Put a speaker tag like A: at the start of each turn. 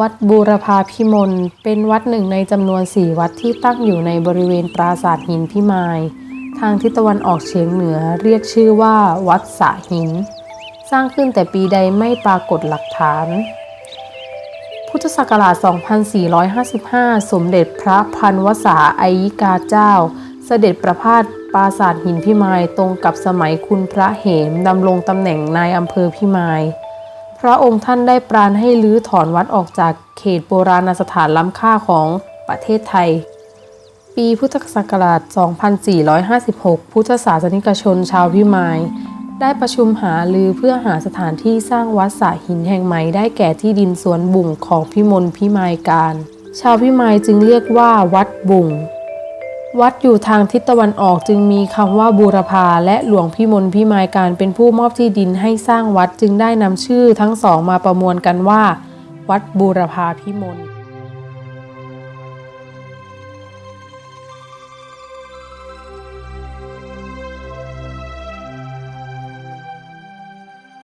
A: วัดบูรพาพิมลเป็นวัดหนึ่งในจำนวนสี่วัดที่ตั้งอยู่ในบริเวณปราสาทหินพิมายทางทิศตะวันออกเฉียงเหนือเรียกชื่อว่า วัดสะหิน สร้างขึ้นแต่ปีใดไม่ปรากฏหลักฐาน พุทธศักราช 2455 สมเด็จพระพันวษาไอยิกาเจ้า เสด็จประพาสปราสาทหินพิมายตรงกับสมัยคุณพระเหมดำรงตำแหน่งนายอำเภอพิมาย ระองค์ท่านได้ปราณให้ลื้อถอนวัดออกจากเขตโบราณสถานล้ำค่าของประเทศไทย ปีพุทธศักราช 2456 พุทธศาสนิกชนชาวพิมายได้ประชุมหาลือเพื่อหาสถานที่สร้างวัดสระหินแห่งใหม่ได้แก่ที่ดินสวนบุ่งของพิมลพิมายการ ชาวพิมายจึงเรียกว่าวัดบุ่ง วัดอยู่ทางทิศตะวันออกจึงมีคำว่าบูรพาและหลวงพิมลพิมายการเป็นผู้มอบที่ดินให้สร้างวัดจึงได้นำชื่อทั้งสองมาประมวลกันว่า วัดบูรพาพิมล